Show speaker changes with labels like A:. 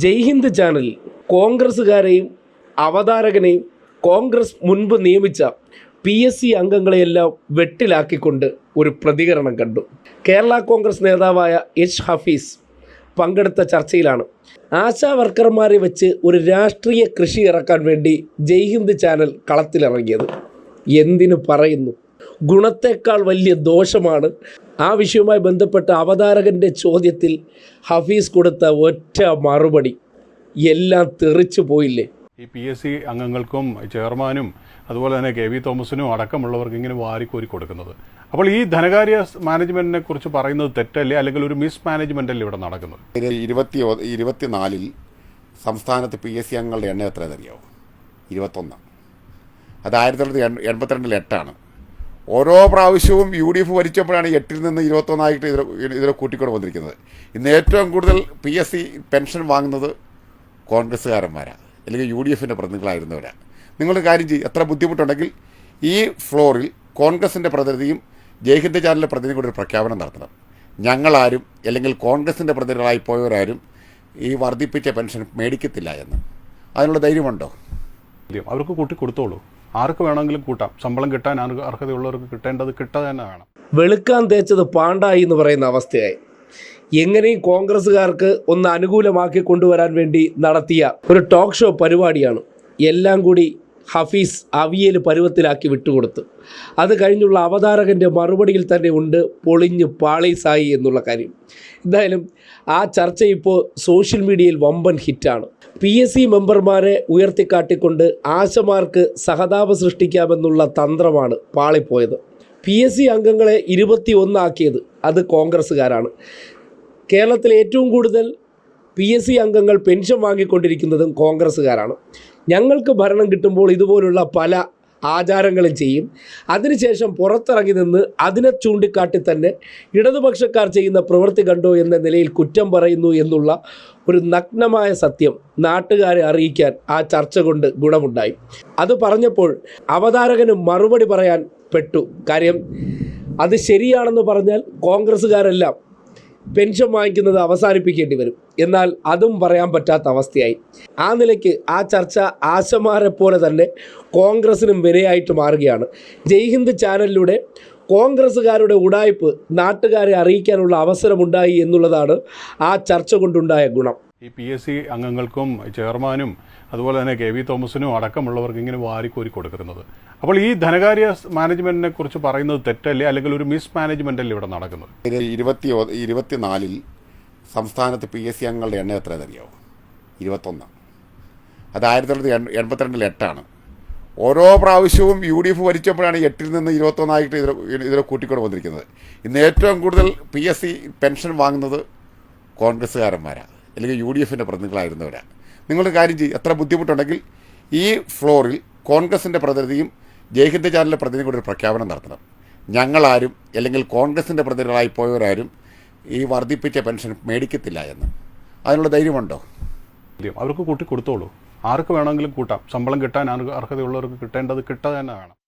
A: Jaihind channel കോൺഗ്രസ്സുകാരെയും അവതാരകനെയും കോൺഗ്രസ് മുൻപ് നിയമിച്ച പി എസ് സി അംഗങ്ങളെയെല്ലാം വെട്ടിലാക്കിക്കൊണ്ട് ഒരു പ്രതികരണം കണ്ടു. കേരള കോൺഗ്രസ് നേതാവായ എച്ച് ഹഫീസ് പങ്കെടുത്ത ചർച്ചയിലാണ്. ആശാ വർക്കർമാരെ വെച്ച് ഒരു രാഷ്ട്രീയ കൃഷി ഇറക്കാൻ വേണ്ടി ജയ്ഹിന്ദ് ചാനൽ കളത്തിലിറങ്ങിയത്. എന്തിനു പറയുന്നു? ഗുണത്തേക്കാൾ വലിയ ദോഷമാണ്. ആ വിഷയവുമായി ബന്ധപ്പെട്ട അവതാരകന്റെ ചോദ്യത്തിൽ ഹഫീസ് കൊടുത്ത ഒറ്റ മറുപടി. എല്ലാം തെറിച്ചു പോയില്ലേ?
B: ഈ പി എസ് സി അംഗങ്ങൾക്കും ചെയർമാനും അതുപോലെ തന്നെ കെ വി തോമസിനും അടക്കമുള്ളവർക്ക് ഇങ്ങനെ വാരിക്കോരി കൊടുക്കുന്നത്. അപ്പോൾ ഈ ധനകാര്യ മാനേജ്മെന്റിനെ കുറിച്ച് പറയുന്നത് തെറ്റല്ലേ? അല്ലെങ്കിൽ ഒരു മിസ് മാനേജ്മെന്റ് അല്ലേ ഇവിടെ നടക്കുന്നത്?
C: ഇരുപത്തി ഇരുപത്തിനാലിൽ സംസ്ഥാനത്ത് പി എസ് സി അംഗങ്ങളുടെ എണ്ണം എത്ര അറിയാമോ ഇരുപത്തൊന്ന്. അത് ആയിരത്തി തൊള്ളായിരത്തി എൺ- എൺപത്തിരണ്ടിൽ എട്ടാണ്. ഓരോ പ്രാവശ്യവും യു ഡി എഫ് ഭരിച്ചപ്പോഴാണ് എട്ടിൽ നിന്ന് ഇരുപത്തൊന്നായിട്ട് ഇതിൽ ഇതിൽ കൂട്ടിക്കൊണ്ട് വന്നിരിക്കുന്നത്. ഇന്ന് ഏറ്റവും കൂടുതൽ പി എസ് സി പെൻഷൻ വാങ്ങുന്നത് കോൺഗ്രസ്സുകാരന്മാരാണ് അല്ലെങ്കിൽ യു ഡി എഫിന്റെ പ്രതിനിധികളായിരുന്നവരാണ് നിങ്ങളുടെ കാര്യം ചെയ്യും. എത്ര ബുദ്ധിമുട്ടുണ്ടെങ്കിൽ ഈ ഫ്ലോറിൽ കോൺഗ്രസിന്റെ പ്രതിനിധിയും ജയ്ഹിന്ദ് ചാനലിലെ പ്രതിനിധി കൂടി ഒരു പ്രഖ്യാപനം നടത്തണം. ഞങ്ങളാരും അല്ലെങ്കിൽ കോൺഗ്രസിന്റെ പ്രതിനിധികളായി പോയവരാരും ഈ വർദ്ധിപ്പിച്ച പെൻഷൻ മേടിക്കത്തില്ല എന്ന്. അതിനുള്ള ധൈര്യമുണ്ടോ?
B: അവർക്ക് കൂട്ടി കൊടുത്തോളൂ ആർക്ക് വേണമെങ്കിലും കൂട്ടാം. ശമ്പളം കിട്ടാൻ അർഹതയുള്ളവർക്ക് കിട്ടേണ്ടത് കിട്ടുക തന്നെ വേണം.
A: വെളുക്കാൻ തേച്ചത് പാണ്ടായി എന്ന് പറയുന്ന അവസ്ഥയായി. എങ്ങനെയും കോൺഗ്രസ്സുകാർക്ക് ഒന്ന് അനുകൂലമാക്കി കൊണ്ടുവരാൻ വേണ്ടി നടത്തിയ ഒരു ടോക്ക് ഷോ പരിപാടിയാണ്. എല്ലാം കൂടി ഹഫീസ് അവിയൽ പരുവത്തിലാക്കി വിട്ടുകൊടുത്തു. അത് കഴിഞ്ഞുള്ള അവതാരകന്റെ മറുപടിയിൽ തന്നെ ഉണ്ട് പൊളിഞ്ഞ് പാളീസായി എന്നുള്ള കാര്യം. എന്തായാലും ആ ചർച്ച ഇപ്പോൾ സോഷ്യൽ മീഡിയയിൽ വമ്പൻ ഹിറ്റാണ്. പി എസ് സി മെമ്പർമാരെ ഉയർത്തിക്കാട്ടിക്കൊണ്ട് ആശമാർക്ക് സഹതാപ സൃഷ്ടിക്കാമെന്നുള്ള തന്ത്രമാണ് പാളിപ്പോയത്. പി എസ് സി അംഗങ്ങളെ ഇരുപത്തി ഒന്നാക്കിയത് അത് കോൺഗ്രസ്സുകാരാണ്. കേരളത്തിൽ ഏറ്റവും കൂടുതൽ പി എസ് സി അംഗങ്ങൾ പെൻഷൻ വാങ്ങിക്കൊണ്ടിരിക്കുന്നതും കോൺഗ്രസ്സുകാരാണ്. ഞങ്ങൾക്ക് ഭരണം കിട്ടുമ്പോൾ ഇതുപോലുള്ള പല ആചാരങ്ങളും ചെയ്യും. അതിനുശേഷം പുറത്തിറങ്ങി നിന്ന് അതിനെ ചൂണ്ടിക്കാട്ടി തന്നെ ഇടതുപക്ഷക്കാർ ചെയ്യുന്ന പ്രവൃത്തി കണ്ടോ എന്ന നിലയിൽ കുറ്റം പറയുന്നു എന്നുള്ള ഒരു നഗ്നമായ സത്യം നാട്ടുകാരെ അറിയിക്കാൻ ആ ചർച്ച കൊണ്ട് ഗുണമുണ്ടായി. അത് പറഞ്ഞപ്പോൾ അവതാരകന് മറുപടി പറയാൻ പെട്ടു. കാര്യം അത് ശരിയാണെന്ന് പറഞ്ഞാൽ കോൺഗ്രസ്സുകാരെല്ലാം പെൻഷൻ വാങ്ങിക്കുന്നത് അവസാനിപ്പിക്കേണ്ടി വരും. എന്നാൽ അതും പറയാൻ പറ്റാത്ത അവസ്ഥയായി. ആ നിലയ്ക്ക് ആ ചർച്ച ആശമാരെ പോലെ തന്നെ കോൺഗ്രസിനും വിനയായിട്ട് മാറുകയാണ്. ജയ്ഹിന്ദ് ചാനലിലൂടെ കോൺഗ്രസ്സുകാരുടെ ഉടായ്പ് നാട്ടുകാരെ അറിയിക്കാനുള്ള അവസരമുണ്ടായി എന്നുള്ളതാണ് ആ ചർച്ച കൊണ്ടുണ്ടായ ഗുണം.
B: ഈ പി എസ് സി അംഗങ്ങൾക്കും ചെയർമാനും അതുപോലെ തന്നെ കെ വി തോമസിനും അടക്കമുള്ളവർക്ക് ഇങ്ങനെ വാരിക്കോരി കൊടുക്കുന്നത്. അപ്പോൾ ഈ ധനകാര്യ മാനേജ്മെന്റിനെ കുറിച്ച് പറയുന്നത് തെറ്റല്ലേ? അല്ലെങ്കിൽ ഒരു മിസ് മാനേജ്മെന്റ് അല്ലേ ഇവിടെ നടക്കുന്നത്?
C: ഇരുപത്തി ഇരുപത്തിനാലിൽ സംസ്ഥാനത്ത് പി എസ് സി അംഗങ്ങളുടെ എണ്ണം എത്ര അറിയാമോ ഇരുപത്തൊന്ന്. അത് ആയിരത്തി തൊള്ളായിരത്തി എൺ- എൺപത്തിരണ്ടിൽ എട്ടാണ്. ഓരോ പ്രാവശ്യവും യു ഡി എഫ് ഭരിച്ചപ്പോഴാണ് എട്ടിൽ നിന്ന് ഇരുപത്തൊന്നായിട്ട് ഇതിൽ ഇതിൽ കൂട്ടിക്കൊണ്ട് വന്നിരിക്കുന്നത്. ഇന്ന് ഏറ്റവും കൂടുതൽ പി എസ് സി പെൻഷൻ വാങ്ങുന്നത് കോൺഗ്രസ്സുകാരന്മാരാണ് അല്ലെങ്കിൽ യു ഡി എഫിന്റെ പ്രതിനിധികളായിരുന്നവരാണ് നിങ്ങളുടെ കാര്യം ചെയ്യും. എത്ര ബുദ്ധിമുട്ടുണ്ടെങ്കിൽ ഈ ഫ്ലോറിൽ കോൺഗ്രസിന്റെ പ്രതിനിധിയും ജയ്ഹിന്ദ് ചാനലിലെ പ്രതിനിധിയും കൂടി ഒരു പ്രഖ്യാപനം നടത്തണം. ഞങ്ങളാരും അല്ലെങ്കിൽ കോൺഗ്രസിന്റെ പ്രതിനിധികളായി പോയവരാരും ഈ വർദ്ധിപ്പിച്ച പെൻഷൻ മേടിക്കത്തില്ല എന്ന്. അതിനുള്ള ധൈര്യമുണ്ടോ?
B: അവർക്ക് കൂട്ടി കൊടുത്തോളൂ. ആർക്ക് വേണമെങ്കിലും കൂട്ടാം. ശമ്പളം കിട്ടാൻ അർഹതയുള്ളവർക്ക് കിട്ടേണ്ടത് കിട്ടുക തന്നെ വേണം